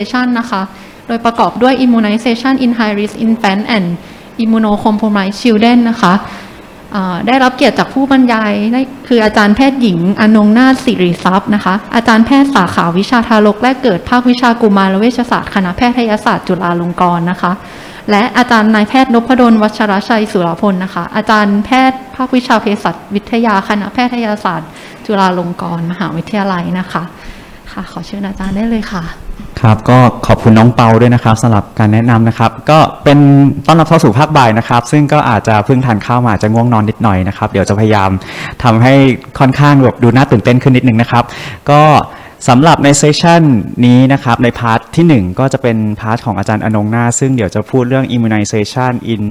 immunization นะคะ โดยประกอบด้วย immunization in high risk infant and immunocompromised children นะคะ ได้รับเกียรติจากผู้บรรยายคืออาจารย์แพทย์หญิงอนงนาถสิริทรัพย์นะคะ อาจารย์แพทย์สาขาวิชาทารกและเกิดภาควิชากุมารเวชศาสตร์คณะแพทยศาสตร์จุฬาลงกรณ์นะคะ และอาจารย์นายแพทย์นพดลวัชรชัยสุรพลนะคะ อาจารย์แพทย์ภาควิชาเภสัชวิทยาคณะแพทยศาสตร์ จุฬาลงกรณ์มหาวิทยาลัยนะคะ ค่ะขอเชิญอาจารย์ได้เลยค่ะ ครับก็ขอบคุณน้องเปาด้วยนะครับสำหรับการแนะนำนะครับ ก็เป็นต้อนรับเข้าสู่ภาคบ่ายนะครับ ซึ่งก็อาจจะเพิ่งทานข้าวมาอาจจะง่วงนอนนิดหน่อยนะครับ เดี๋ยวจะพยายามทำให้ค่อนข้างแบบดูน่าตื่นเต้นขึ้นนิดนึงนะครับ ก็สำหรับในเซสชันนี้นะครับ ในพาร์ทที่ 1 ก็จะเป็นพาร์ทของอาจารย์อนงนา ซึ่งเดี๋ยวจะพูดเรื่อง immunization in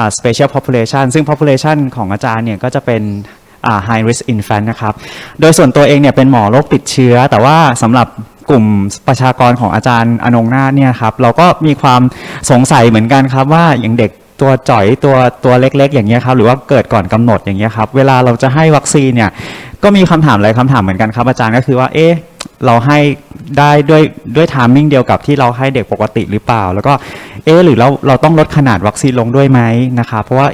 uh, special population ซึ่ง population ของอาจารย์เนี่ยก็จะเป็น high risk infant นะครับ โดยส่วนตัวเองเนี่ยเป็นหมอโรคติดเชื้อ แต่ว่าสำหรับ กลุ่มประชากรของอาจารย์อนงนาถเนี่ยครับเราก็มีความสงสัยเหมือนกันครับว่าอย่างเด็กตัวจ่อยตัวตัวเล็ก ๆ อย่างเงี้ยครับหรือว่าเกิดก่อนกำหนดอย่างเงี้ยครับเวลาเราจะให้วัคซีนเนี่ยก็มีคำถามหลายคำถามเหมือนกันครับอาจารย์ก็คือว่าเอ๊ะ เราให้ได้ด้วยด้วยทามมิ่งเดียวกับที่เราให้เด็กปกติหรือเปล่า แล้วก็เอ๊หรือเราเราต้องลดขนาดวัคซีนลงด้วยไหมนะครับเพราะว่า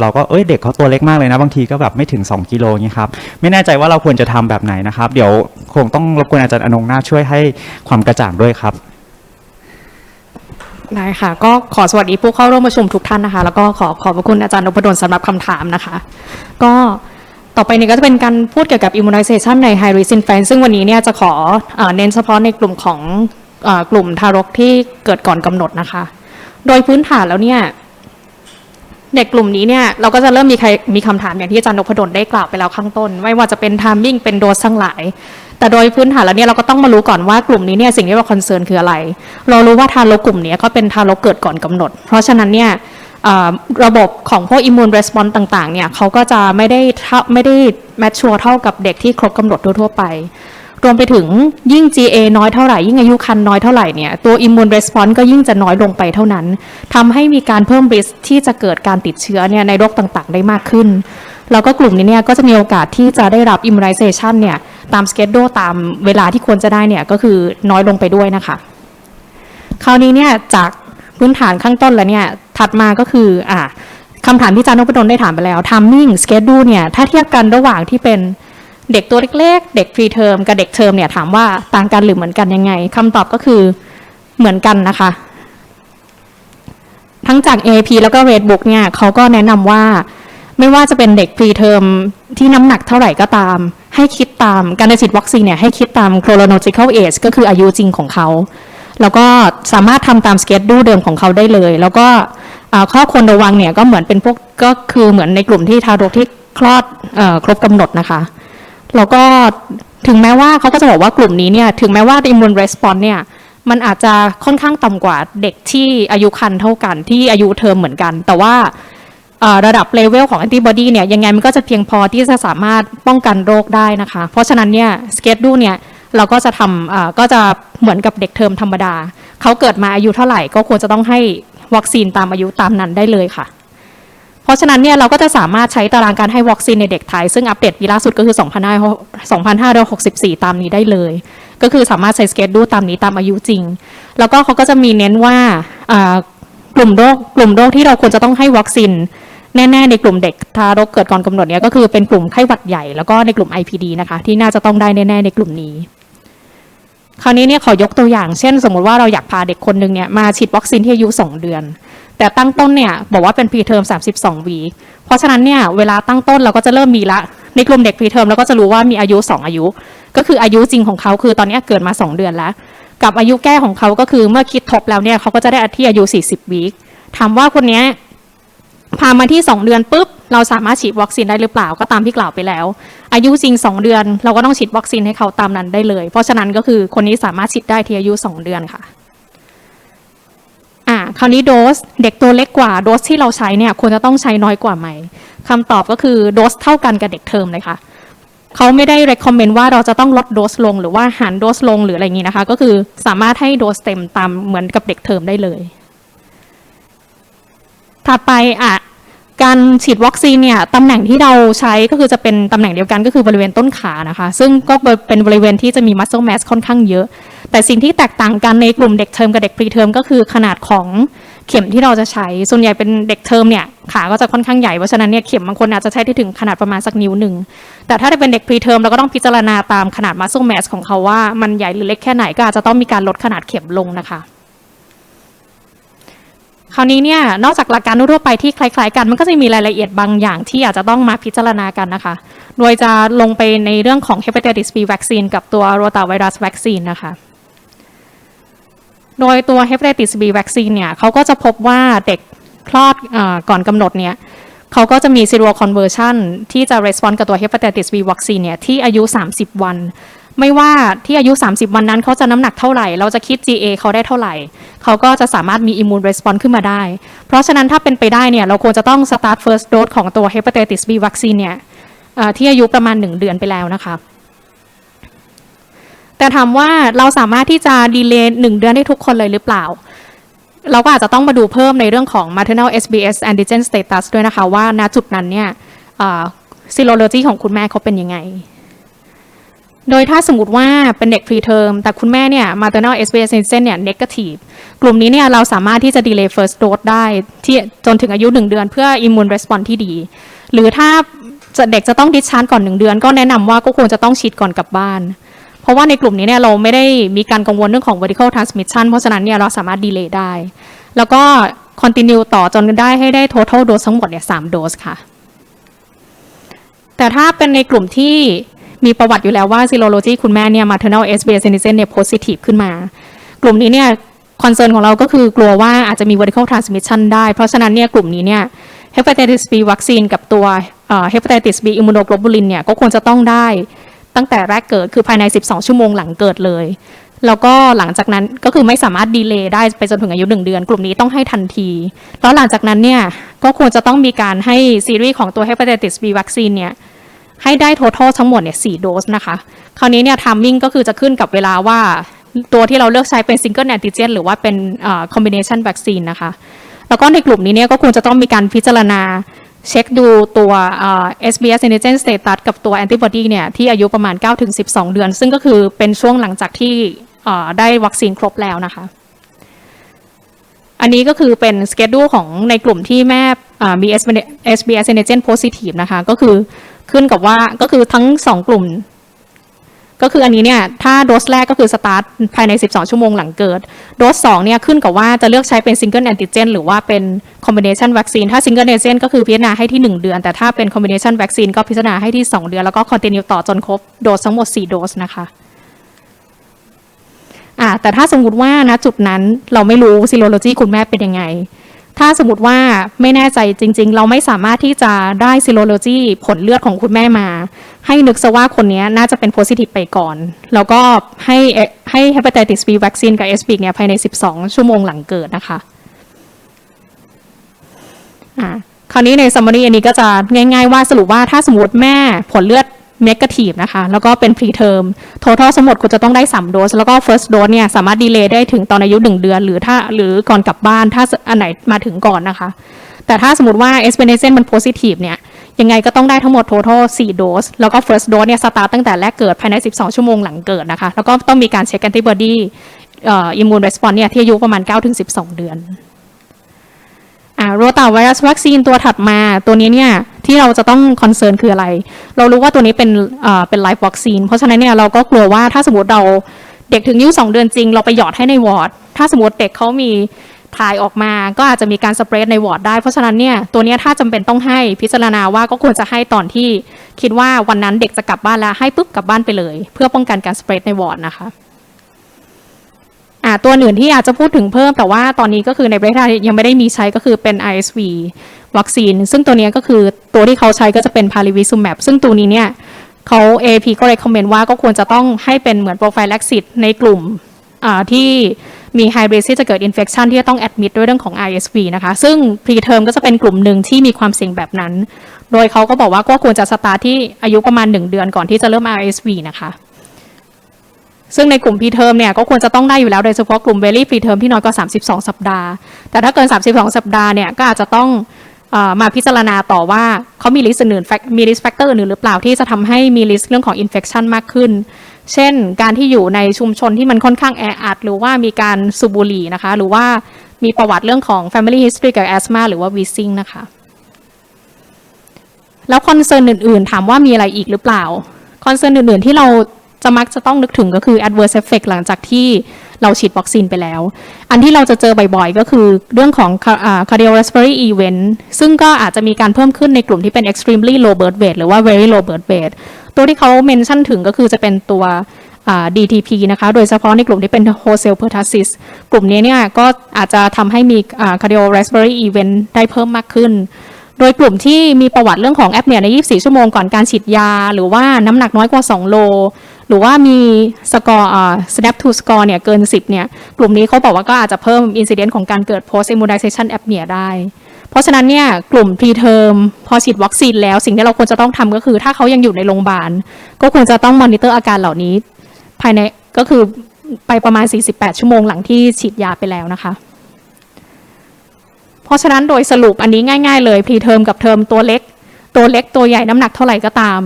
เราก็เอ้ยเด็กเขาตัวเล็กมากเลยนะบางทีก็แบบไม่ถึง 2กิโลเงี้ยครับไม่แน่ใจว่าเราควรจะทำแบบไหนนะครับ เดี๋ยวคงต้องรบกวนอาจารย์อนงนาช่วยให้ความกระจ่างด้วยครับได้ค่ะ ก็ขอสวัสดีผู้เข้าร่วมประชุมทุกท่านนะคะ แล้วก็ขอขอบพระคุณอาจารย์นพดลสำหรับคำถามนะคะ ก็ ต่อไปนี้ก็จะเป็นการพูดเกี่ยวกับ immunization ใน high risk infant ซึ่งวันนี้เนี่ยจะขอเออเน้นเฉพาะในกลุ่มของอกลุ่มทารกที่เกิดก่อนกำหนดนะคะ โดยพื้นฐานแล้วเนี่ยเด็กกลุ่มนี้เนี่ยเราก็จะเริ่มมีใครมีคำถามอย่างที่อาจารย์นพดลได้กล่าวไปแล้วข้างต้น ไม่ว่าจะเป็น timing เป็นโดสทั้งหลาย แต่โดยพื้นฐานแล้วเนี่ยเราก็ต้องมารู้ก่อนว่ากลุ่มนี้เนี่ยสิ่งที่เราคอนเซิร์นคืออะไร เรารู้ว่าทารกกลุ่มนี้ยเขาเป็นทารกเกิดก่อนกำหนด เพราะฉะนั้นเนี่ย ระบบของพวกอิมมูนรีสปอนส์ต่างๆเนี่ยเขาก็จะไม่ได้ไม่ได้แมชชัวร์เท่ากับเด็กที่ครบกำหนดทั่วไป รวมไปถึงยิ่ง GA น้อยเท่าไหร่ ยิ่งอายุคันน้อยเท่าไหร่เนี่ยตัว immune response ก็ยิ่งจะน้อยลงไปเท่านั้นทำให้มีการเพิ่ม risk ที่จะเกิดการติดเชื้อเนี่ยในโรคต่างๆ ได้มากขึ้น แล้วก็กลุ่มนี้เนี่ยก็จะมีโอกาสที่จะได้รับ immunization เนี่ยตาม schedule ตามเวลาที่ควรจะได้เนี่ยก็คือน้อยลงไปด้วยนะคะ คราวนี้เนี่ยจากพื้นฐานข้างต้นแล้วเนี่ย ถัดมาก็คืออ่าคำถามที่อาจารย์นพดลได้ถามไปแล้ว timing schedule เนี่ยถ้าเทียบกันระหว่างที่เป็นเด็กตัวเล็กๆ เด็ก pre term กับเด็กเทอมเนี่ยถามว่าต่างกันหรือเหมือนกันยังไงคำตอบก็คือเหมือนกันนะคะ ทั้งจาก AP แล้วก็ Redbook เนี่ยเขาก็แนะนำว่าไม่ว่าจะเป็นเด็ก pre term ที่น้ำหนักเท่าไหร่ก็ตาม ให้คิดตามการฉีดวัคซีนเนี่ยให้คิดตาม chronological age ก็คืออายุจริงของเขา แล้วก็สามารถทำตามสเกจดูเดิมของเขาได้เลย แล้วก็ข้อควรระวังเนี่ยก็เหมือนเป็นพวกก็คือเหมือนในกลุ่มที่ทารกที่คลอดอครบกำหนดนะคะ แล้วก็ถึงแม้ว่าเขาก็จะบอกว่ากลุ่มนี้เนี่ยถึงแม้ว่า immune response เนี่ยมันอาจจะค่อนข้างต่ำกว่าเด็กที่อายุคันเท่ากันที่อายุเทอมเหมือนกัน แต่ว่าระดับเลเวลของแอนติบอดีเนี่ยยังไงมันก็จะเพียงพอที่จะสามารถป้องกันโรคได้นะคะ เพราะฉะนั้นเนี่ยสเกจดูเนี่ย เราก็จะทำก็จะเหมือนกับเด็กเทอมธรรมดา เขาเกิดมาอายุเท่าไหร่ก็ควรจะต้องให้วัคซีนตามอายุตามนั้นได้เลยค่ะ เพราะฉะนั้นเนี่ยเราก็จะสามารถใช้ตารางการให้วัคซีนในเด็กไทย ซึ่งอัปเดตปีล่าสุดก็คือ 2564 ตามนี้ได้เลย ก็คือสามารถใช้สเกจดูตามนี้ตามอายุจริง แล้วก็เขาก็จะมีเน้นว่ากลุ่มโรคกลุ่มโรคที่เราควรจะต้องให้วัคซีน แน่ๆในกลุ่มเด็กทารกเกิดก่อนกำหนดเนี่ยก็คือเป็นกลุ่มไข้หวัดใหญ่แล้วก็ในกลุ่ม IPD นะคะที่น่าจะต้องได้แน่ๆในกลุ่มนี้ คราวนี้เนี่ยขอยกตัวอย่างเช่น สมมุติว่าเราอยากพาเด็กคนหนึ่งเนี่ยมาฉีดวัคซีนที่อายุ 2 เดือน แต่ตั้งต้นเนี่ยบอกว่าเป็นพรีเทอม32วีเพราะฉะนั้นเนี่ยเวลาตั้งต้นเราก็จะเริ่มมีละในกลุ่มเด็กพรีเทอมเราก็จะรู้ว่ามีอายุ 2 อายุ ก็คืออายุจริงของเขาคือตอนนี้เกิดมา 2 เดือนแล้ว กับอายุแก้ของเขาก็คือเมื่อคิดทบแล้วเนี่ยเขาก็จะได้ที่อายุ 40วีคถามว่าคนนี้ พามาที่ 2 เดือนปุ๊บเราสามารถฉีดวัคซีนได้หรือเปล่าก็ตามที่กล่าวไปแล้ว อายุจริง 2 เดือน เราก็ต้องฉีดวัคซีนให้เขาตามนั้นได้เลย เพราะฉะนั้นก็คือคนนี้สามารถฉีดได้ที่อายุ 2 เดือนค่ะอ่าคราวนี้โดสเด็กตัวเล็กกว่าโดสที่เราใช้เนี่ยควรจะต้องใช้น้อยกว่าไหมคำตอบก็คือโดสเท่ากันกับเด็กเทอมเลยค่ะเขาไม่ได้ recommend ว่าเราจะต้องลดโดสลงหรือว่าหันโดสลงหรืออะไรอย่างนี้นะคะ ก็คือสามารถให้โดสเต็มตามเหมือนกับเด็กเทอมได้เลย ถัดไปอะการฉีดวัคซีนเนี่ยตำแหน่งที่เราใช้ก็คือจะเป็นตำแหน่งเดียวกันก็คือบริเวณต้นขานะคะ ซึ่งก็เป็นบริเวณที่จะมี muscle mass ค่อนข้างเยอะ แต่สิ่งที่แตกต่างกันในกลุ่มเด็กเทอมกับเด็กพรีเทอมก็คือขนาดของเข็มที่เราจะใช้ ส่วนใหญ่เป็นเด็กเทอมเนี่ยขาก็จะค่อนข้างใหญ่ เพราะฉะนั้นเนี่ยเข็มบางคนอาจจะใช้ได้ถึงขนาดประมาณสักนิ้วหนึ่ง แต่ถ้าเป็นเด็กพรีเทอมเราก็ต้องพิจารณาตามขนาดมัส c l e mass ของเขาว่ามันใหญ่หรือเล็กแค่ไหนก็อาจจะต้องมีการลดขนาดเข็มลงนะคะ คราวนี้เนี่ยนอกจากหลักการทั่วไปที่คล้าย ๆ กันมันก็จะมีรายละเอียดบางอย่างที่อาจจะต้องมาพิจารณากันนะคะ โดยจะลงไปในเรื่องของ hepatitis B vaccine กับตัว rotavirus vaccine นะคะ โดยตัว hepatitis B vaccine เนี่ยเขาก็จะพบว่าเด็กคลอดอก่อนกำหนดเนี่ยเขาก็จะมี zero conversion ที่จะ respond กับตัว hepatitis B vaccine เนี่ยที่อายุ 30 วัน ไม่ว่าที่อายุ 30 วันนั้นเขาจะน้ำหนักเท่าไหร่ เราจะคิด GA เขาได้เท่าไหร่ เขาก็จะสามารถมี immune response ขึ้นมาได้ เพราะฉะนั้นถ้าเป็นไปได้เนี่ยเราควรจะต้อง start first dose ของตัว hepatitis B vaccine เนี่ยที่อายุประมาณ 1 เดือนไปแล้วนะคะ แต่ถามว่าเราสามารถที่จะดีเลย์หนึ่งเดือนได้ทุกคนเลยหรือเปล่า เราก็อาจจะต้องมาดูเพิ่มในเรื่องของ maternal SBS antigen status ด้วยนะคะ ว่าณจุดนั้นเนี่ยซีโรโลจีของคุณแม่เขาเป็นยังไง โดยถ้าสมมติว่าเป็นเด็ก preterm แต่คุณแม่เนี่ย maternal SBS antigen เนี่ย negative กลุ่มนี้เนี่ยเราสามารถที่จะ delay first dose ได้ที่จนถึงอายุ 1 เดือนเพื่อ immune response ที่ดี หรือถ้าจะเด็กจะต้องดิชาร์จก่อน 1 เดือน ก็แนะนำว่าก็ควรจะต้องฉีดก่อนกลับบ้าน เพราะว่าในกลุ่มนี้เนี่ยเราไม่ได้มีการกังวลเรื่องของ vertical transmission เพราะฉะนั้นเนี่ยเราสามารถ delay ได้ แล้วก็ continue ต่อจนได้ให้ได้ total dose ทั้งหมดเนี่ยสามโดสค่ะ แต่ถ้าเป็นในกลุ่มที่ มีประวัติอยู่แล้วว่า serology คุณแม่เนี่ย maternal SBS antigen เนี่ย positive ขึ้นมา กลุ่มนี้เนี่ยคอนเซิร์นของเราก็คือกลัวว่าอาจจะมี vertical transmission ได้ เพราะฉะนั้นเนี่ยกลุ่มนี้เนี่ย hepatitis B vaccine กับตัวเอ่อ hepatitis B immunoglobulin เนี่ยก็ควรจะต้องได้ตั้งแต่แรกเกิดคือภายใน 12 ชั่วโมงหลังเกิดเลย แล้วก็หลังจากนั้นก็คือไม่สามารถดีเลย์ได้ไปจนถึงอายุ 1 เดือน กลุ่มนี้ต้องให้ทันที แล้วหลังจากนั้นเนี่ยก็ควรจะต้องมีการให้ซีรีส์ของตัว hepatitis B vaccine เนี่ย ให้ได้ total ทั้งหมดเนี่ย4โดสนะคะ คราวนี้เนี่ย timing ก็คือจะขึ้นกับเวลาว่าตัวที่เราเลือกใช้เป็น single antigen หรือว่าเป็นเอ่อ combination vaccine นะคะ แล้วก็ในกลุ่มนี้เนี่ยก็ควรจะต้องมีการพิจารณาเช็คดูตัว SBS antigen status กับตัว antibody เนี่ยที่อายุประมาณ 9-12 เดือน ซึ่งก็คือเป็นช่วงหลังจากที่ได้วัคซีนครบแล้วนะคะ อันนี้ก็คือเป็นสเกจดูของในกลุ่มที่แม่มี SBS antigen positive นะคะ ก็คือ ขึ้นกับว่าก็คือทั้งสองกลุ่ม ก็คืออันนี้เนี่ย ถ้าโดสแรกก็คือสตาร์ทภายใน 12 ชั่วโมงหลังเกิด โดส2เนี่ยขึ้นกับว่าจะเลือกใช้เป็นซิงเกิลแอนติเจนหรือว่าเป็นคอมบิเนชันวัคซีนถ้าซิงเกิลแอนติเจนก็คือพิจารณาให้ที่ 1 เดือน แต่ถ้าเป็นคอมบิเนชันวัคซีนก็พิจารณาให้ที่ 2 เดือน แล้วก็คอนติเนียต่อจนครบโดสทั้งหมด 4 โดสนะคะอ่าแต่ถ้าสมมติว่าณจุดนั้นเราไม่รู้ซีโรโลจีคุณแม่เป็นยังไง ถ้าสมมติว่าไม่แน่ใจจริง ๆ เราไม่สามารถที่จะได้ซีโรโลจีผลเลือดของคุณแม่มา ให้นึกซะว่าคนนี้น่าจะเป็นโพซิทีฟไปก่อน แล้วก็ให้ให้ hepatitis B vaccine กับ s p เนี่ยภายใน 12 ชั่วโมงหลังเกิดนะคะอ่าคราวนี้ใน summary อันนี้ก็จะง่าย ๆ ว่าสรุปว่าถ้าสมมติแม่ผลเลือด negative นะคะ แล้วก็เป็น preterm total ทั้งหมดคุณจะต้องได้3โดส แล้วก็ first dose เนี่ยสามารถ delay ได้ถึงตอนอายุ 1 เดือน หรือถ้าหรือก่อนกลับบ้านถ้าอันไหนมาถึงก่อนนะคะ แต่ถ้าสมมติว่า s p e n e z e n มัน positive เนี่ย ยังไงก็ต้องได้ทั้งหมด total 4โดส แล้วก็ first dose เนี่ย start ตั้งแต่แรกเกิดภายใน 12 ชั่วโมงหลังเกิดนะคะ แล้วก็ต้องมีการเช็ค antibody เอ่อ immune response เนี่ยที่อายุประมาณ 9-12 เดือน โรตาไวรัสวัคซีนตัวถัดมาตัวนี้เนี่ยที่เราจะต้องคอนเซิร์นคืออะไร เรารู้ว่าตัวนี้เป็นเอ่อเป็นไลฟ์วัคซีน เพราะฉะนั้นเนี่ยเราก็กลัวว่าถ้าสมมติเราเด็กถึงอายุ2เดือนจริง เราไปหยอดให้ในวอร์ด ถ้าสมมติเด็กเขามีถ่ายออกมาก็อาจจะมีการสเปรดในวอร์ดได้ เพราะฉะนั้นเนี่ยตัวนี้ถ้าจำเป็นต้องให้พิจารณาว่าก็ควรจะให้ตอนที่คิดว่าวันนั้นเด็กจะกลับบ้านแล้วให้ปุ๊บกลับบ้านไปเลย เพื่อป้องกันการสเปรดในวอร์ดนะคะ อ่าตัวอื่นที่อาจจะพูดถึงเพิ่มแต่ว่าตอนนี้ก็คือในประเทศไทยยังไม่ได้มีใช้ก็คือเป็น ISV วัคซีน ซึ่งตัวนี้ก็คือตัวที่เขาใช้ก็จะเป็น p a r i v i z u m a b ซึ่งตัวนี้เนี่ยเขา AP ก็ recommend ว่าก็ควรจะต้องให้เป็นเหมือน prophylaxis ในกลุ่มที่มี high risk ที่จะเกิด infection ที่จะต้อง admit ด้วยเรื่องของ ISV นะคะ ซึ่ง preterm ก็จะเป็นกลุ่มหนึ่งที่มีความเสี่ยงแบบนั้น โดยเขาก็บอกว่าก็ควรจะสตาร์ทที่อายุประมาณ 1 เดือนก่อนที่จะเริ่ม ISV นะคะ ซึ่งในกลุ่มพีเทอมเนี่ยก็ควรจะต้องได้อยู่แล้วโดยเฉพาะกลุ่มเวลี่พีเทอมที่น้อยกว่า 32 สัปดาห์ แต่ถ้าเกิน 32 สัปดาห์เนี่ยก็อาจจะต้องมาพิจารณาต่อว่าเขามีริสอื่นมีริสแฟกเตอร์อื่นหรือเปล่าที่จะทำให้มีริสเรื่องของอินเฟ t ชันมากขึ้น เช่น การที่อยู่ในชุมชนที่มันค่อนข้างแออัดหรือว่ามีการสูบบุหรี่นะคะ หรือว่ามีประวัติเรื่องของ family history กับ asthma หรือว่า wheezing นะคะ แล้วคอนเซิร์นอื่น ๆ ถามว่ามีอะไรอีกหรือเปล่าคอนเซิร์นอื่น ๆ ที่เรา จะมักจะต้องนึกถึงก็คือ adverse effect หลังจากที่เราฉีดวัคซีนไปแล้ว อันที่เราจะเจอบ่อยๆ ก็คือเรื่องของ cardiorespiratory event ซึ่งก็อาจจะมีการเพิ่มขึ้นในกลุ่มที่เป็น extremely low birth weight หรือว่า very low birth weight ตัวที่เขาเมนชั่นถึงก็คือจะเป็นตัว DTP นะคะ โดยเฉพาะในกลุ่มที่เป็น wholesale pertussis กลุ่มนี้เนี่ยก็อาจจะทำให้มี cardiorespiratory event ได้เพิ่มมากขึ้น โดยกลุ่มที่มีประวัติเรื่องของแอปเนี่ยใน 24 ชั่วโมงก่อนการฉีดยา หรือว่าน้ำหนักน้อยกว่า 2 โล หรือว่ามีสกอร์อ่า snap to score เนี่ยเกิน 10เนี่ยกลุ่มนี้เขาบอกว่าก็อาจจะเพิ่ม incidence ของการเกิด post immunization apnea ได้ เพราะฉะนั้นเนี่ยกลุ่ม preterm พอฉีดวัคซีนแล้วสิ่งที่เราควรจะต้องทำก็คือ ถ้าเขายังอยู่ในโรงพยาบาล ก็ควรจะต้องมอนิเตอร์อาการเหล่านี้ ภายในก็คือไปประมาณ 48 ชั่วโมงหลังที่ฉีดยาไปแล้วนะคะเพราะฉะนั้นโดยสรุปอันนี้ง่าย ๆ เลยพรีเทอมกับเทอมตัวเล็ก ตัวเล็กตัวใหญ่น้ำหนักเท่าไหร่ก็ตาม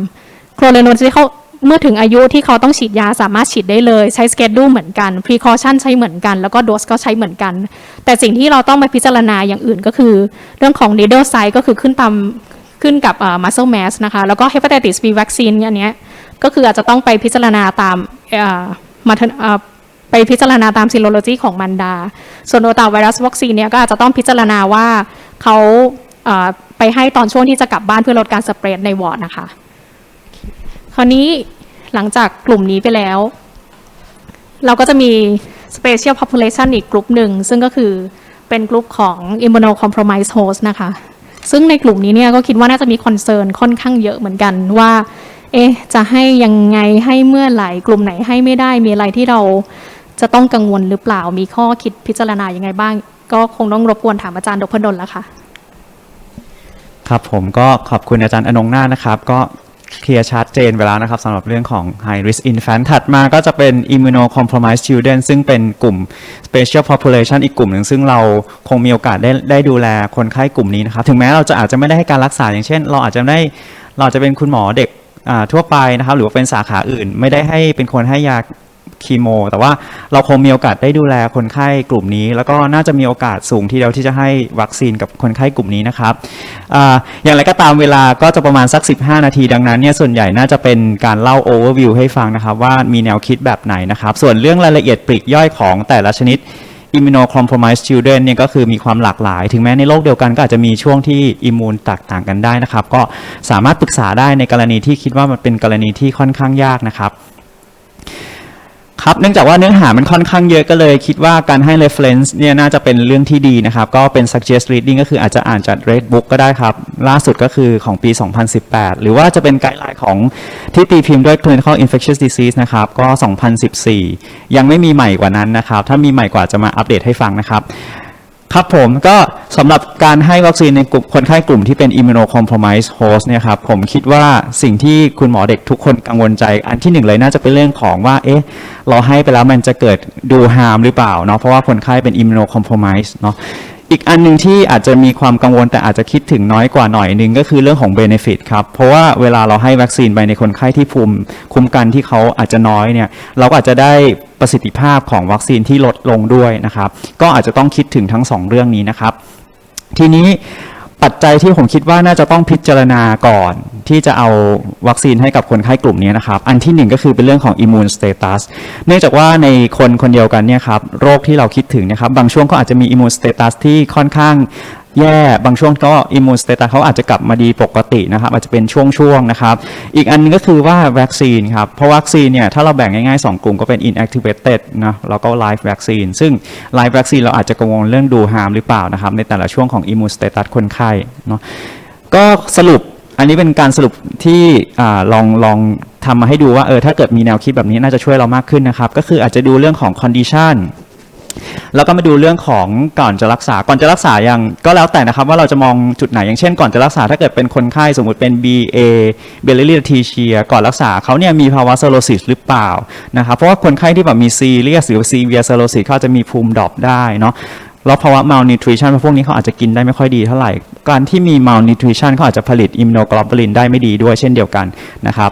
โครเลโนที่เขา เมื่อถึงอายุที่เขาต้องฉีดยาสามารถฉีดได้เลย ใช้สเกจดูเหมือนกัน precaution ใช้เหมือนกัน แล้วก็โดสก็ใช้เหมือนกัน แต่สิ่งที่เราต้องไปพิจารณาอย่างอื่นก็คือ เรื่องของ needle size ก็คือขึ้นตามขึ้นกับเอ่อ muscle mass นะคะ แล้วก็ hepatitis B vaccine อันเนี้ยก็คืออาจจะต้องไปพิจารณาตามเอ่อ matern- เอ่อไปพิจารณาตาม serology ของมันดา ส่วนโอตาไวรัสวัคซีนเนี่ยก็อาจจะต้องพิจารณาว่าเขาไปให้ตอนช่วงที่จะกลับบ้านเพื่อลดการสเปรดในวอร์ดนะคะ คราวนี้หลังจากกลุ่มนี้ไปแล้ว เราก็จะมี special population อีกกลุ่มหนึ่ง ซึ่งก็คือเป็นกลุ่มของ immunocompromised host นะคะ ซึ่งในกลุ่มนี้เนี่ยก็คิดว่าน่าจะมีคอนเซิร์นค่อนข้างเยอะเหมือนกันว่า เอ๊ะ จะให้ยังไงให้เมื่อไหร่กลุ่มไหนให้ไม่ได้มีอะไรที่เราจะต้องกังวลหรือเปล่ามีข้อคิดพิจารณายังไงบ้าง ก็คงต้องรบกวนถามอาจารย์ดพดลแล้วค่ะ ครับผมก็ขอบคุณอาจารย์อนงนานะครับ ก็ เคลียร์ชัดเจนไปแล้วนะครับสำหรับเรื่องของ high risk infant ถัดมาก็จะเป็น immunocompromised children ซึ่งเป็นกลุ่ม special population อีกกลุ่มหนึ่งซึ่งเราคงมีโอกาสได้ได้ดูแลคนไข้กลุ่มนี้นะครับ ถึงแม้เราจะอาจจะไม่ได้ให้การรักษาอย่างเช่น เราอาจจะได้เราจะเป็นคุณหมอเด็กทั่วไปนะครับ หรือว่าเป็นสาขาอื่น ไม่ได้ให้เป็นคนให้ยา คีโม แต่ว่าเราคงมีโอกาสได้ดูแลคนไข้กลุ่มนี้ แล้วก็น่าจะมีโอกาสสูงทีเดียวที่จะให้วัคซีนกับคนไข้กลุ่มนี้นะครับออย่างไรก็ตามเวลาก็จะประมาณสัก 15 นาทีดังนั้นเนี่ยส่วนใหญ่น่าจะเป็นการเล่าโอเวอร์วิวให้ฟังนะครับ ว่ามีแนวคิดแบบไหนนะครับ ส่วนเรื่องรายละเอียดปลีกย่อยของแต่ละชนิด immunocompromised children เนี่ยก็คือมีความหลากหลาย ถึงแม้ในโรคเดียวกันก็อาจจะมีช่วงที่อิมมูนแตกต่างกันได้นะครับ ก็สามารถปรึกษาได้ในกรณีที่คิดว่ามันเป็นกรณีที่ค่อนข้างยากนะครับ ครับเนื่องจากว่าเนื้อหามันค่อนข้างเยอะก็เลย คิดว่าการให้ reference เนี่ยน่าจะเป็นเรื่องที่ดีนะครับ ก็เป็น suggest reading ก็คืออาจจะอ่านจาก Red Book ก็ได้ครับ ล่าสุดก็คือของปี 2018 หรือว่าจะเป็นไกด์ไลน์ของที่ตีพิมพ์ด้วย Clinical Infectious Disease นะครับ ก็ 2014 ยังไม่มีใหม่กว่านั้นนะครับ ถ้ามีใหม่กว่าจะมาอัปเดตให้ฟังนะครับ ครับผมก็สำหรับการให้วัคซีนในกลุ่มคนไข้กลุ่มที่เป็น immunocompromised host เนี่ยครับผมคิดว่าสิ่งที่คุณหมอเด็กทุกคนกังวลใจ อันที่หนึ่งเลยน่าจะเป็นเรื่องของว่า เอ๊ะ เราให้ไปแล้วมันจะเกิดดูฮาร์มหรือเปล่าเนาะเพราะว่าคนไข้เป็น immunocompromised เนาะ อีกอันหนึ่งที่อาจจะมีความกังวลแต่อาจจะคิดถึงน้อยกว่าหน่อยนึงก็คือเรื่องของเบเนฟิตครับ เพราะว่าเวลาเราให้วัคซีนไปในคนไข้ที่ภูมิคุ้มกันที่เขาอาจจะน้อยเนี่ยเราก็อาจจะได้ประสิทธิภาพของวัคซีนที่ลดลงด้วยนะครับ ก็อาจจะต้องคิดถึงทั้งสองเรื่องนี้นะครับ ทีนี้ ปัจจัยที่ผมคิดว่าน่าจะต้องพิจารณาก่อน ที่จะเอาวัคซีนให้กับคนไข้กลุ่มนี้นะครับ อันที่หนึ่งก็คือเป็นเรื่องของอิมมูนสเตตัสเนื่องจากว่าในคนคนเดียวกันเนี่ยครับโรคที่เราคิดถึงนะครับบางช่วงก็อาจจะมีอิมมูนสเตตัสที่ค่อนข้าง แย่ บางช่วงก็ immune status เขาอาจจะกลับมาดีปกตินะครับอาจจะเป็นช่วงๆนะครับ อีกอันนึงก็คือว่าวัคซีนครับ เพราะวัคซีนเนี่ยถ้าเราแบ่งง่ายๆ 2 กลุ่มก็เป็น inactivated นะแล้วก็ live vaccine ซึ่ง live vaccine เราอาจจะกังวลเรื่องดูฮาร์มหรือเปล่านะครับในแต่ละช่วงของ immune status คนไข้เนาะก็สรุปอันนี้เป็นการสรุปที่ลองลองทำมาให้ดูว่าเออถ้าเกิดมีแนวคิดแบบนี้น่าจะช่วยเรามากขึ้นนะครับก็คืออาจจะดูเรื่องของ condition แล้วก็มาดูเรื่องของก่อนจะรักษา ก่อนจะรักษาอย่างก็แล้วแต่นะครับ ว่าเราจะมองจุดไหนอย่างเช่น ก่อนจะรักษาถ้าเกิดเป็นคนไข้สมมุติเป็น BA b i l i a r y t e s i a ก่อนรักษาเขาเนี่ยมีภาวะ cirrhosis หรือเปล่านะครับ เพราะว่าคนไข้ที่แบบมี serious หรือ severe cirrhosis เขาจะมีภูมิดรอปได้เนาะแล้วภาวะ malnutrition พวกนี้เขาอาจจะกินได้ไม่ค่อยดีเท่าไหร่ การที่มี malnutrition เขาอาจจะผลิต immunoglobulin ได้ไม่ดีด้วยเช่นเดียวกันนะครับ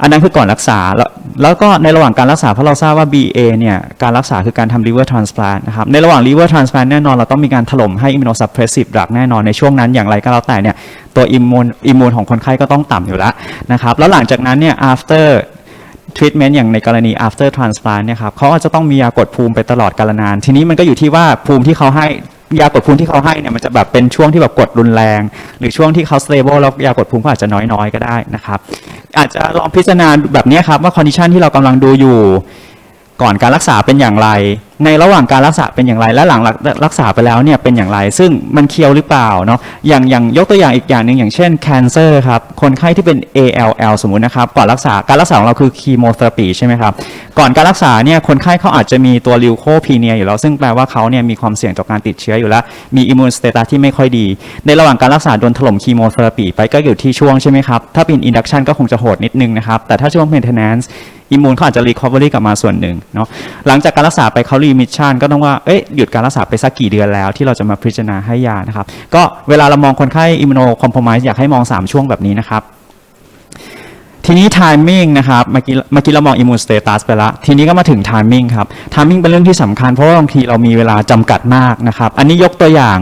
อันนั้นคือก่อนรักษาแล้วแล้วก็ในระหว่างการรักษาเพราะเราทราบว่า BA เนี่ยการรักษาคือการทำ liver transplant นะครับในระหว่าง liver transplant แน่นอนเราต้องมีการถล่มให้ immunosuppressive drug แน่นอนในช่วงนั้นอย่างไรก็แล้วแต่เนี่ยตัวอิมมูนอิมมูนของคนไข้ก็ต้องต่ำอยู่แล้วนะครับแล้วหลังจากนั้นเนี่ย after treatment อย่างในกรณี after transplant เนี่ยครับเขาอาจจะต้องมียากดภูมิไปตลอดกาลนาน ทีนี้มันก็อยู่ที่ว่าภูมิที่เขาให้ ยากดภูมิที่เขาให้เนี่ยมันจะแบบเป็นช่วงที่แบบกดรุนแรง หรือช่วงที่เขาสเตเบิลแล้วยากดภูมิก็อาจจะน้อยๆก็ได้นะครับ อาจจะลองพิจารณาแบบนี้ครับว่าค ondition ที่เรากำลังดูอยู่ ก่อนการรักษาเป็นอย่างไร ในระหว่างการรักษาเป็นอย่างไร และหลังรักรักษาไปแล้วเนี่ยเป็นอย่างไร ซึ่งมันเคียวหรือเปล่าเนาะอย่างอย่างยกตัวอย่างอีกอย่างหนึ่งอย่างเช่น cancer ครับ คนไข้ที่เป็น ALL สมมุตินะครับ ก่อนรักษาการรักษาของเราคือ chemotherapy ใช่ไหมครับ ก่อนการรักษาเนี่ยคนไข้เขาอาจจะมีตัว leukopenia อยู่แล้ว ซึ่งแปลว่าเขาเนี่ยมีความเสี่ยงต่อการติดเชื้ออยู่แล้ว มี immune status ที่ไม่ค่อยดี ในระหว่างการรักษาโดนถล่ม chemotherapy ไปก็อยู่ที่ช่วงใช่ไหมครับ ถ้าเป็น induction ก็คงจะโหดนิดนึงนะครับ แต่ถ้าช่วง maintenance อิมมูนเขาอาจจะ recovery กลับมาส่วนหนึ่งเนาะหลังจากการรักษาไปเขา remission ก็ต้องว่าเอ๊ะหยุดการรักษาไปสักกี่เดือนแล้ว ที่เราจะมาพิจารณาให้ยานะครับ ก็เวลาเรามองคนไข้ immunocompromise อยากให้มอง 3 ช่วงแบบนี้นะครับทีนี้ timing นะครับเมื่อกี้เมื่อกี้เรามอง immune status ไปแล้วทีนี้ก็มาถึง timing ครับ timing เป็นเรื่องที่สำคัญเพราะว่าบางทีเรามีเวลาจำกัดมากนะครับ อันนี้ยกตัวอย่าง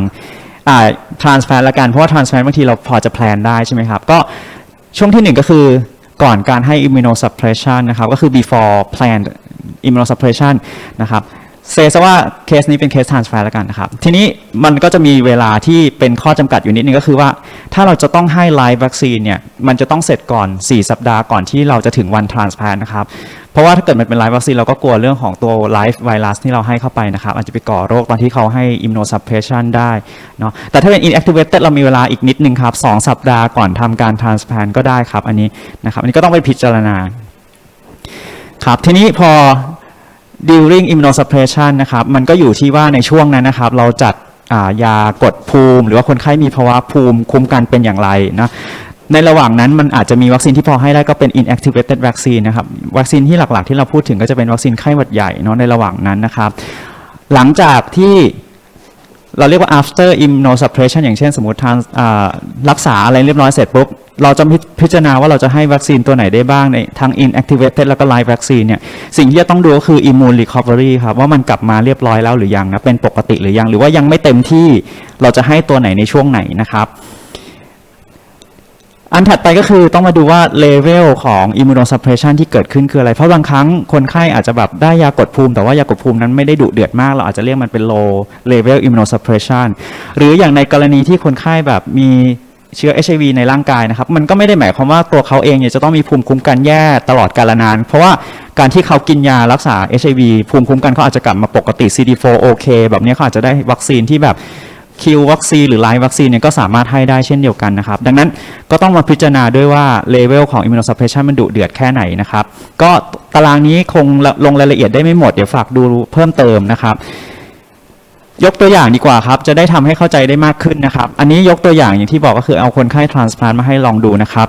อ่า transplant ละกัน เพราะว่า transplant บางทีเราพอจะแพลนได้ใช่ไหมครับ ก็ช่วงที่หนึ่งก็คือ ก่อนการให้ immunosuppression นะครับ ก็คือ before planned immunosuppression นะครับเซซะว่าเคสนี้เป็นเคส transfer แล้วกันนะครับ ทีนี้มันก็จะมีเวลาที่เป็นข้อจำกัดอยู่นิดนึงก็คือว่า ถ้าเราจะต้องให้ไลฟ์วัคซีนเนี่ยมันจะต้องเสร็จก่อน 4 สัปดาห์ก่อนที่เราจะถึงวัน transplant นะครับ เพราะว่าถ้าเกิดมันเป็นไลฟ์วัคซีนเราก็กลัวเรื่องของตัวไลฟ์ไวรัสที่เราให้เข้าไปนะครับ อาจจะไปก่อโรคตอนที่เขาให้ immunosuppression ได้เนาะแต่ถ้าเป็น inactivated เรามีเวลาอีกนิดนึงครับ2สัปดาห์ก่อนทำการ transplant ก็ได้ครับอันนี้นะครับอันนี้ก็ต้องไปพิจารณาครับทีนี้พอ during immunosuppression นะครับ มันก็อยู่ที่ว่าในช่วงนั้นนะครับ เราจัดายากดภูมิ หรือว่าคนไข้มีภาวะภูมิคุ้มกันเป็นอย่างไรนะในระหว่างนั้นมันอาจจะมีวัคซีนที่พอให้ได้ก็เป็น inactivated vaccine นะครับวัคซีนที่หลักๆ ที่เราพูดถึงก็จะเป็นวัคซีนไข้หวัดใหญ่เนาะในระหว่างนั้นนะครับ หลังจากที่เราเรียกว่า after immunosuppression อย่างเช่นสมมติทางรักษาอะไรเรียบร้อยเสร็จปุ๊บ เราจะพิพจารณาว่าเราจะให้วัคซีนตัวไหนได้บ้างในทั้ง inactivated แล้วก็ live vaccine เนี่ยสิ่งที่จะต้องดูก็คือ immune recovery ครับว่ามันกลับมาเรียบร้อยแล้วหรือยังนะเป็นปกติหรือยัง หรือว่ายังไม่เต็มที่เราจะให้ตัวไหนในช่วงไหนนะครับ อันถัดไปก็คือต้องมาดูว่าเลเวลของ immunosuppression ที่เกิดขึ้นคืออะไร เพราะบางครั้งคนไข้อาจจะแบบได้ยากดภูมิ แต่ว่ายากดภูมินั้นไม่ได้ดุเดือดมาก เราอาจจะเรียกมันเป็น low level immunosuppression หรืออย่างในกรณีที่คนไข้แบบมี เชื้อ HIV ในร่างกายนะครับ มันก็ไม่ได้หมายความว่าตัวเขาเองเนี่ยจะต้องมีภูมิคุ้มกันแย่ตลอดกาลนาน เพราะว่าการที่เขากินยารักษา HIV ภูมิคุ้มกันเขาอาจจะกลับมาปกติ CD4 โอเคแบบนี้เขาอาจจะได้วัคซีนที่แบบคิววัคซีนหรือไลน์วัคซีนเนี่ยก็สามารถให้ได้เช่นเดียวกันนะครับ ดังนั้นก็ต้องมาพิจารณาด้วยว่าเลเวลของ immunosuppression มันดุเดือดแค่ไหนนะครับ ก็ตารางนี้คงลงรายละเอียดได้ไม่หมด เดี๋ยวฝากดูเพิ่มเติมนะครับ ยกตัวอย่างดีกว่าครับ จะได้ทำให้เข้าใจได้มากขึ้นนะครับ อันนี้ยกตัวอย่างอย่างที่บอกก็คือเอาคนไข้ transplant มาให้ลองดูนะครับ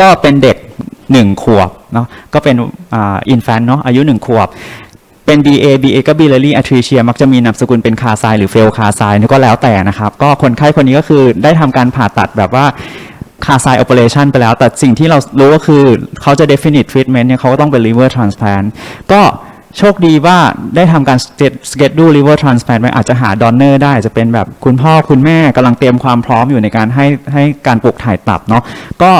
ก็เป็นเด็ก1ขวบเนาะก็เป็นอ่า infant เนาะอายุ1ขวบ เป็น BA BA ก็ biliary atresia มักจะมีนามสกุลเป็นคาไซหรือ fail คาไซนี่ก็แล้วแต่นะครับ ก็คนไข้คนนี้ก็คือได้ทำการผ่าตัดแบบว่าคาไซ operation ไปแล้ว แต่สิ่งที่เรารู้ก็คือเขาจะ definite treatment เนี่ยเขาก็ต้องเป็น liver transplant ก็ โชคดีว่าได้ทำการ schedule liver transplant ไว้อาจจะหา donor ได้อาจจะเป็นแบบคุณพ่อคุณแม่กำลังเตรียมความพร้อมอยู่ในการให้ให้การปลูกถ่ายตับเนาะก็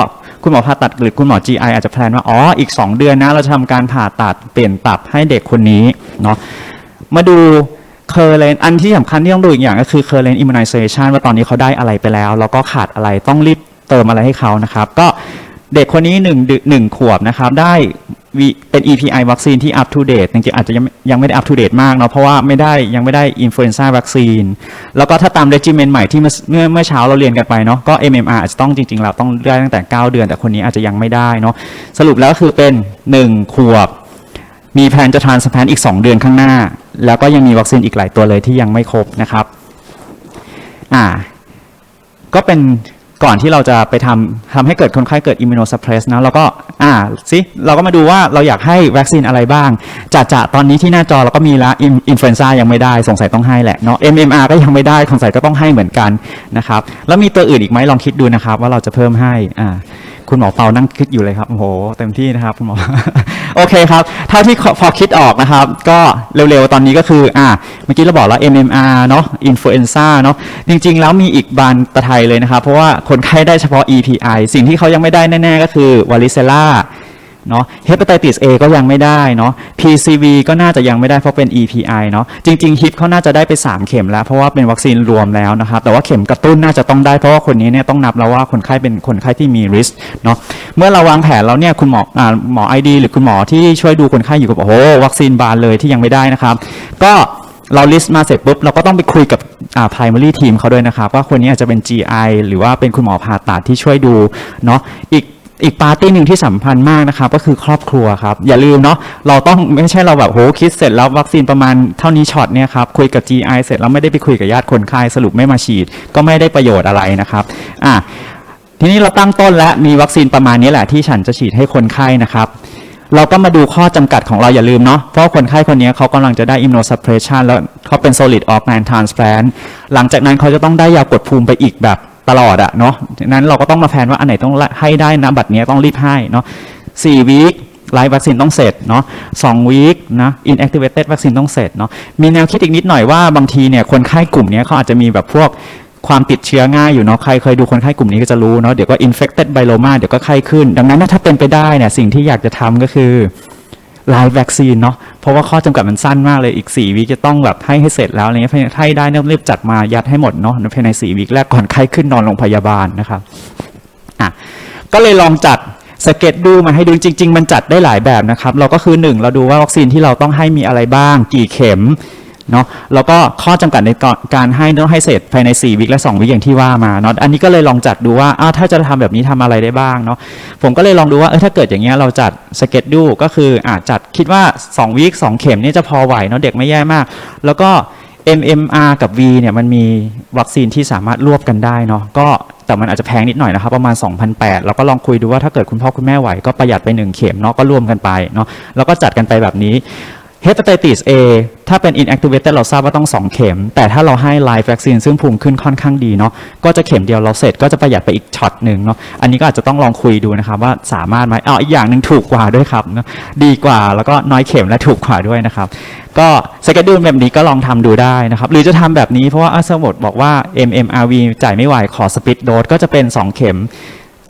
คุณหมอผ่าตัดหรือคุณหมอ GI อาจจะแพลนว่า อ๋อ อีก 2 เดือนนะ เราจะทำการผ่าตัดเปลี่ยนตับให้เด็กคนนี้เนาะมาดูเคอร์เลนอันที่สำคัญที่ต้องดูอีกอย่างก็คือเคอร์เลน immunization ว่าตอนนี้เขาได้อะไรไปแล้ว แล้วก็ขาดอะไรต้องรีบเติมอะไรให้เขานะครับ ก็เด็กคนนี้1นึ่งหนึ่งขวบนะครับ ได้ เป็น EPI วัคซีนที่ up to date จริงๆอาจจะยังยังไม่ได้ up to date มากเนาะเพราะว่าไม่ได้ยังไม่ได้ influenza วัคซีน แล้วก็ถ้าตาม regimen ใหม่ที่เมื่อเมื่อเช้าเราเรียนกันไปเนาะก็ MMR อาจจะต้องจริงๆเราต้องได้ตั้งแต่ 9 เดือน แต่คนนี้อาจจะยังไม่ได้เนาะสรุปแล้วก็คือเป็น 1 ขวบ มีแผนจะทานสแพนอีก 2 เดือนข้างหน้า แล้วก็ยังมีวัคซีนอีกหลายตัวเลยที่ยังไม่ครบนะครับอ่าก็เป็น ก่อนที่เราจะไปทำทำให้เกิดคนไข้เกิดอิมมูโนซัพเพรสนะเราก็อ่าสิเราก็มาดูว่าเราอยากให้วัคซีนอะไรบ้างจะจะตอนนี้ที่หน้าจอเราก็มีละอินฟลูเอนซ่ายังไม่ได้สงสัยต้องให้แหละเนาะ MMR ก็ยังไม่ได้สงสัยก็ต้องให้เหมือนกันนะครับแล้วมีตัวอื่นอีกไหมลองคิดดูนะครับว่าเราจะเพิ่มให้อ่า คุณหมอเปานั่งคิดอยู่เลยครับโอ้โหเต็มที่นะครับคุณหมอ โอเคครับ เท่าที่พอคิดออกนะครับ ก็เร็วๆ ตอนนี้ก็คืออ่าเมื่อกี้เราบอกแล้ว MMR เนาะ Influenza เนาะจริง ๆ แล้วมีอีกบานตะไทยเลยนะครับ เพราะว่าคนไข้ได้เฉพาะ EPI สิ่งที่เขายังไม่ได้แน่ ๆ ก็คือวาริเซล่า เนาะเฮปาไตติส A ก็ยังไม่ได้เนาะ PCV ก็น่าจะยังไม่ได้เพราะเป็น EPI เนาะจริงๆฮิปเขาน่าจะได้ไป 3 เข็มแล้ว เพราะว่าเป็นวัคซีนรวมแล้วนะครับแต่ว่าเข็มกระตุ้นน่าจะต้องได้เพราะว่าคนนี้เนี่ยต้องนับแล้วว่าคนไข้เป็นคนไข้ที่มี risk เนาะเมื่อเราวางแผนแล้วเนี่ยคุณหมออ่าหมอ ID หรือคุณหมอที่ช่วยดูคนไข้อยู่ก็บอกโอ้โหวัคซีนบานเลยที่ยังไม่ได้นะครับ ก็เราลิสต์มาเสร็จปุ๊บเราก็ต้องไปคุยกับอ่า primary team เขาด้วยนะครับว่าคนนี้อาจจะเป็น GI หรือว่าเป็นคุณหมอผ่าตัดที่ช่วยดูเนาะอีก อีกปาร์ตี้หนึ่งที่สำคัญมากนะครับก็คือครอบครัวครับ อย่าลืมเนาะเราต้องไม่ใช่เราแบบโหคิดเสร็จแล้ววัคซีนประมาณเท่านี้ช็อตเนี่ยครับคุยกับ GI เสร็จแล้วไม่ได้ไปคุยกับญาติคนไข้สรุปไม่มาฉีด ก็ไม่ได้ประโยชน์อะไรนะครับอะทีนี้เราตั้งต้นแล้วมีวัคซีนประมาณนี้แหละที่ฉันจะฉีดให้คนไข้นะครับเราก็มาดูข้อจำกัดของเราอย่าลืมเนาะ เพราะคนไข้คนนี้เขากำลังจะได้ immunosuppression แล้วเขาเป็น solid organ transplant หลังจากนั้นเขาจะต้องได้ยากดภูมิไปอีกแบบ ตลอดอะเนาะฉะนั้นเราก็ต้องมาแพนว่าอันไหนต้องให้ได้นะบัตรนี้ต้องรีบให้เนาะสี่วีคไลฟ์วัคซีนต้องเสร็จเนาะสองวีคนะ inactivated วัคซีนต้องเสร็จเนาะมีแนวคิดอีกนิดหน่อยว่าบางทีเนี่ยคนไข้กลุ่มนี้เขาอาจจะมีแบบพวกความติดเชื้อง่ายอยู่เนาะใครเคยดูคนไข้กลุ่มนี้ก็จะรู้เนาะเดี๋ยวก็ infected myeloma เดี๋ยวก็ไข้ขึ้น ดังนั้นถ้าเป็นไปได้เนี่ยสิ่งที่อยากจะทำก็คือ ไลฟ์วัคซีนเนาะเพราะว่าข้อจำกัดมันสั้นมากเลยอีก 4วีคจะต้องแบบให้ให้เสร็จแล้วอะไรเงี้ยให้ได้เนี่ยรีบจัดมายัดให้หมดเนาะภายใน4วีคแรกก่อนไข้ขึ้นนอนโรงพยาบาลนะครับอะก็เลยลองจัดสเก็ตดูมาให้ดูจริง ๆ มันจัดได้หลายแบบนะครับ เราก็คือ 1 เราดูว่าวัคซีนที่เราต้องให้มีอะไรบ้าง กี่เข็ม เนาะแล้วก็ข้อจำกัดในการให้ต้องให้เสร็จภายใน 4 วิคและ 2 วิคอย่างที่ว่ามาเนาะอันนี้ก็เลยลองจัดดูว่าอ้าวถ้าจะทำแบบนี้ทำอะไรได้บ้างเนาะผมก็เลยลองดูว่าเออถ้าเกิดอย่างเงี้ยเราจัดสเก็ตดูก็คืออาจจัดคิดว่า 2 วิค2 เข็มนี่จะพอไหวเนาะเด็กไม่แย่มาก แล้วก็ MMR กับ V เนี่ยมันมีวัคซีนที่สามารถรวบกันได้เนาะก็แต่มันอาจจะแพงนิดหน่อยนะครับ ประมาณ 2,800เราก็ลองคุยดูว่าถ้าเกิดคุณพ่อคุณแม่ไหวก็ประหยัดไป 1 เข็มเนาะก็รวมกันไปเนาะแล้วก็จัดกันไปแบบนี้ เฮปาไตติส A ถ้าเป็น inactivated เราทราบว่าต้อง 2 เข็ม แต่ถ้าเราให้ live vaccine ซึ่งภูมิขึ้นค่อนข้างดีเนาะก็จะเข็มเดียวเราเสร็จก็จะประหยัดไปอีกช็อตหนึ่งเนาะอันนี้ก็อาจจะต้องลองคุยดูนะครับว่าสามารถไหมอ๋ออีกอย่างหนึ่งถูกกว่าด้วยครับเนะดีกว่าแล้วก็น้อยเข็มและถูกกว่าด้วยนะครับ ก็สเกดูลแบบนี้ก็ลองทำดูได้นะครับ หรือจะทำแบบนี้เพราะว่าอาสมดบอกว่า MMRV จ่ายไม่ไหวขอสปิดโดสก็จะเป็น 2 เข็ม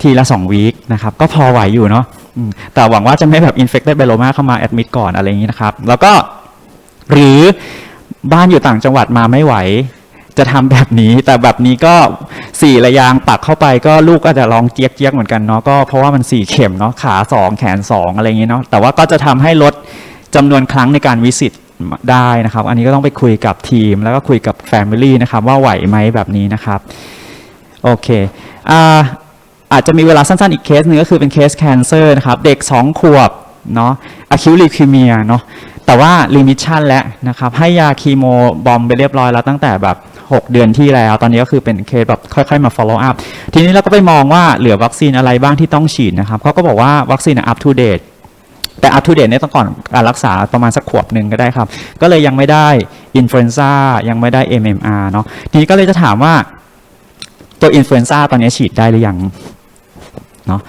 ทีละ2วีคนะครับก็พอไหวอยู่เนาะ แต่หวังว่าจะไม่แบบ infected myeloma เข้ามา admit ก่อนอะไรอย่างนี้นะครับ แล้วก็หรือบ้านอยู่ต่างจังหวัดมาไม่ไหว จะทำแบบนี้แต่แบบนี้ก็สี่ระยางปักเข้าไปก็ลูกก็จะลองเจี๊ยกเจี๊ยกๆเหมือนกันเนาะก็เพราะว่ามันสี่เข็มเนาะขาสองแขนสองอะไรอย่างงี้เนาะแต่ว่าก็จะทำให้ลดจำนวนครั้งในการวิสิตได้นะครับ อันนี้ก็ต้องไปคุยกับทีม แล้วก็คุยกับแฟมิลี่นะครับว่าไหวไหมแบบนี้นะครับ โอเคอ่า อาจจะมีเวลาสั้นๆ อีกเคสหนึงก็คือเป็นเคสแคนเซอร์นะครับ เด็ก 2 ขวบเนาะ acute leukemia เนาะแต่ว่า remission แล้วนะครับ ให้ยาคีโมบอมไปเรียบร้อยแล้วตั้งแต่แบบ 6 เดือนที่แล้ว ตอนนี้ก็คือเป็นเคสแบบค่อยๆ มา follow up ทีนี้เราก็ไปมองว่าเหลือวัคซีนอะไรบ้างที่ต้องฉีดนะครับเขาก็บอกว่าวัคซีน up to date แต่ up to date เนี่ยต้องก่อนการรักษาประมาณสักขวบหนึ่งก็ได้ครับ ก็เลยยังไม่ได้อินฟลูเอนซ่ายังไม่ได้ MMR เนาะทีนี้ก็เลยจะถามว่าตัวอินฟลูเอนซ่าตอนนี้ฉีดได้หรือยัง เนาะ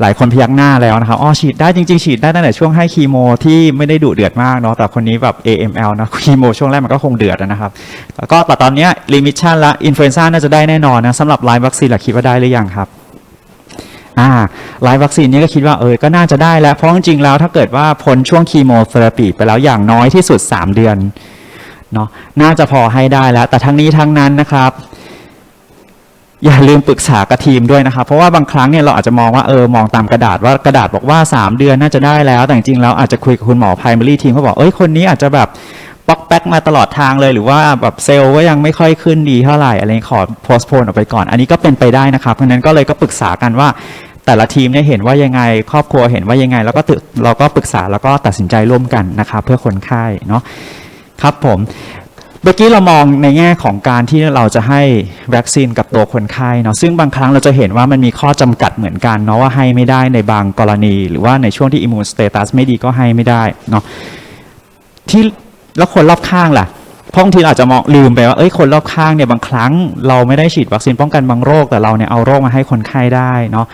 หลายคนพยักหน้าแล้วนะครับอ๋อฉีดได้จริงๆ ฉีดได้ตั้งแต่ช่วงให้คีโมที่ไม่ได้ดุเดือดมากเนาะแต่คนนี้แบบ AML นะคีโมช่วงแรกมันก็คงเดือดนะครับ แล้วก็แต่ตอนนี้ลิมิชันละอินฟลูเอนซ่าน่าจะได้แน่นอนนะสำหรับไลน์วัคซีนหลักคิดว่าได้หรือยังครับอ่าไลน์วัคซีนนี้ก็คิดว่าเออก็น่าจะได้แล้ว เพราะจริงๆแล้วถ้าเกิดว่าพ้นช่วงคีโมเทอราปีไปแล้วอย่างน้อยที่สุด 3 เดือนเนาะน่าจะพอให้ได้แล้ว แต่ทั้งนี้ทั้งนั้นนะครับ อย่าลืมปรึกษากับทีมด้วยนะครับเพราะว่าบางครั้งเนี่ยเราอาจจะมองว่าเออมองตามกระดาษว่ากระดาษบอกว่า 3 เดือนน่าจะได้แล้ว แต่จริงๆแล้วอาจจะคุยกับคุณหมอ primary team เขาบอกเอ้ยคนนี้อาจจะแบบป๊อกแป๊กมาตลอดทางเลยหรือว่าแบบเซลล์ก็ยังไม่ค่อยขึ้นดีเท่าไหร่อะไรขอ postpone ออกไปก่อน อันนี้ก็เป็นไปได้นะครับเพราะฉะนั้นก็เลยก็ปรึกษากันว่า แต่ละทีมเนี่ยเห็นว่ายังไง ครอบครัวเห็นว่ายังไง แล้วก็ตึเราก็ปรึกษาแล้วก็ตัดสินใจร่วมกันนะครับเพื่อคนไข้เนาะครับผม เมื่อกี้เรามองในแง่ของการที่เราจะให้วัคซีนกับตัวคนไข้เนาะซึ่งบางครั้งเราจะเห็นว่ามันมีข้อจำกัดเหมือนกันเนาะว่าให้ไม่ได้ในบางกรณี หรือว่าในช่วงที่อิมมูนสเตตัสไม่ดีก็ให้ไม่ได้เนาะที่แล้วคนรอบข้างล่ะพราะบางทีอาจจะมองลืมไปว่าเอ้ยคนรอบข้างเนี่ยบางครั้ง เราไม่ได้ฉีดวัคซีนป้องกันบางโรคแต่เราเนี่ยเอาโรคมาให้คนไข้ได้เนาะ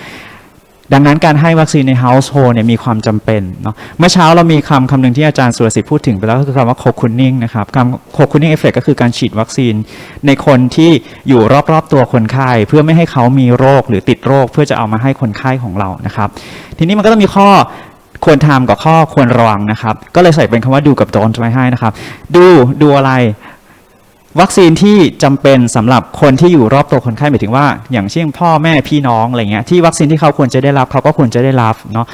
ดังนั้นการให้วัคซีนใน household เนี่ยมีความจำเป็นเนาะเมื่อเช้าเรามีคำคำหนึ่งที่อาจารย์สุรสิทธิ์พูดถึงไปแล้วก็คือคำว่า cocooning นะครับคำ cocooning effect ก็คือการฉีดวัคซีนในคนที่อยู่รอบๆตัวคนไข้เพื่อไม่ให้เขามีโรคหรือติดโรค เพื่อจะเอามาให้คนไข้ของเรานะครับ ทีนี้มันก็ต้องมีข้อควรทำกับข้อควรระวังนะครับ ก็เลยใส่เป็นคำว่าดูกับ don't ไว้ให้นะครับ ดูดูอะไร วัคซีนที่จำเป็นสำหรับคนที่อยู่รอบตัวคนไข้หมายถึงว่า อย่างเช่นพ่อแม่พี่น้องอะไรเงี้ยที่วัคซีนที่เขาควรจะได้รับเขาก็ควรจะได้รับเนาะ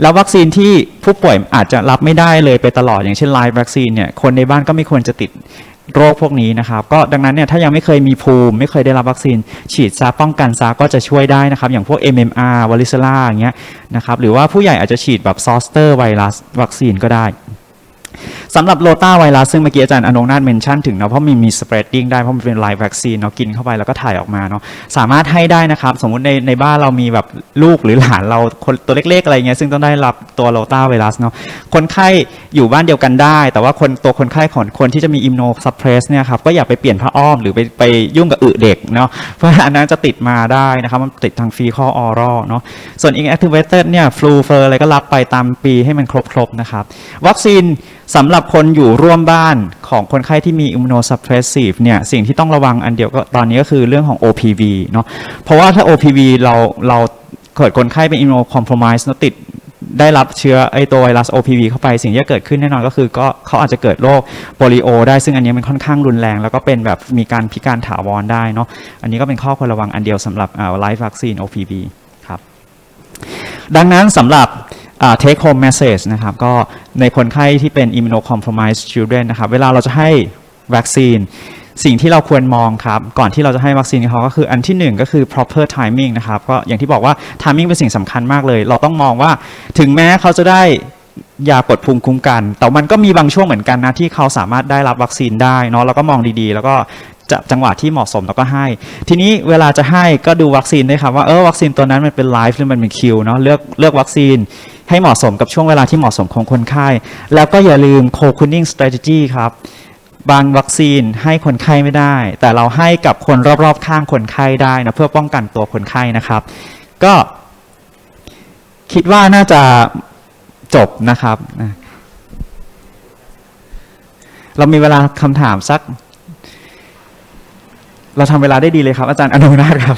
แล้ววัคซีนที่ผู้ป่วยอาจจะรับไม่ได้เลยไปตลอดอย่างเช่นไลฟ์วัคซีนเนี่ยคนในบ้านก็ไม่ควรจะติดโรคพวกนี้นะครับก็ดังนั้นเนี่ยถ้ายังไม่เคยมีภูมิ ไม่เคยได้รับวัคซีน ฉีดซาป้องกันซาก็จะช่วยได้นะครับ อย่างพวก MMR วาริซล่าอย่างเงี้ยนะครับหรือว่าผู้ใหญ่อาจจะฉีดแบบซอสเตอร์ไวรัสวัคซีนก็ได้ สำหรับโลต้าไวรัสซึ่งเมื่อกี้อาจารย์อนงนาถเมนชั่นถึงเนาะเพราะมันมี spreading ได้เพราะมันเป็นไลฟ์วัคซีนเนาะกินเข้าไปแล้วก็ถ่ายออกมาเนาะสามารถให้ได้นะครับสมมุติในในบ้านเรามีแบบลูกหรือหลานเราคนตัวเล็กๆอะไรเงี้ยซึ่งต้องได้รับตัวโลต้าไวรัสเนาะคนไข้อยู่บ้านเดียวกันได้ แต่ว่าคนตัวคนไข้ของคนที่จะมีอิมโนซับเพรสเนี่ยครับก็อย่าไปเปลี่ยนผ้าอ้อมหรือไปไปยุ่งกับอึเด็กเนาะเพราะอันนั้นจะติดมาได้นะครับมันติดทางฟีคอออรัลเนาะส่วน inactivated เนี่ยฟลูเฟอร์อะไรก็รับไปตามปีให้มันครบๆนะครับวัคซีนสำหรับคนอยู่ร่วมบ้านของคนไข้ที่มี immunosuppressive เนี่ยสิ่งที่ต้องระวังอันเดียวก็ตอนนี้ก็คือเรื่องของ OPV เนาะเพราะว่าถ้า OPV เราเราเกิดคนไข้เป็น immunocompromised เนอะติดได้รับเชื้อไอตัวไวรัส OPV เข้าไปสิ่งที่จะเกิดขึ้นแน่นอนก็คือก็เขาอาจจะเกิดโรคโปลิโอ ได้ซึ่งอันนี้มันค่อนข้างรุนแรง แล้วก็เป็นแบบมีการพิการถาวรได้เนาะอันนี้ก็เป็นข้อควรระวังอันเดียวสำหรับไลฟ์วัคซีน OPV ครับดังนั้นสำหรับ take home message นะครับก็ในคนไข้ที่เป็น immunocompromised children นะครับเวลาเราจะให้วัคซีนสิ่งที่เราควรมองครับ ก่อนที่เราจะให้วัคซีนเขาก็คืออันที่หนึ่งก็คือ proper timing นะครับก็อย่างที่บอกว่า timing เป็นสิ่งสำคัญมากเลย เราต้องมองว่าถึงแม้เขาจะได้ยากดภูมิคุ้มกัน แต่มันก็มีบางช่วงเหมือนกันนะ ที่เขาสามารถได้รับวัคซีนได้เนาะเราก็มองดีๆ แล้วก็จะจังหวะที่เหมาะสมแล้วก็ให้ ทีนี้เวลาจะให้ก็ดูวัคซีนด้วยครับว่าเออวัคซีนตัวนั้นมันเป็นไลฟ์หรือมันเป็นคิวเนาะเลือกเลือกวัคซีน ให้เหมาะสมกับช่วงเวลาที่เหมาะสมของคนไข้ แล้วก็อย่าลืม co-cooning strategy ครับ บางวัคซีนให้คนไข้ไม่ได้ แต่เราให้กับคนรอบๆ ข้างคนไข้ได้นะเพื่อป้องกันตัวคนไข้นะครับ ก็คิดว่าน่าจะจบนะครับ เรามีเวลาคำถามสัก เราทำเวลาได้ดีเลยครับ อาจารย์อนุนาถครับ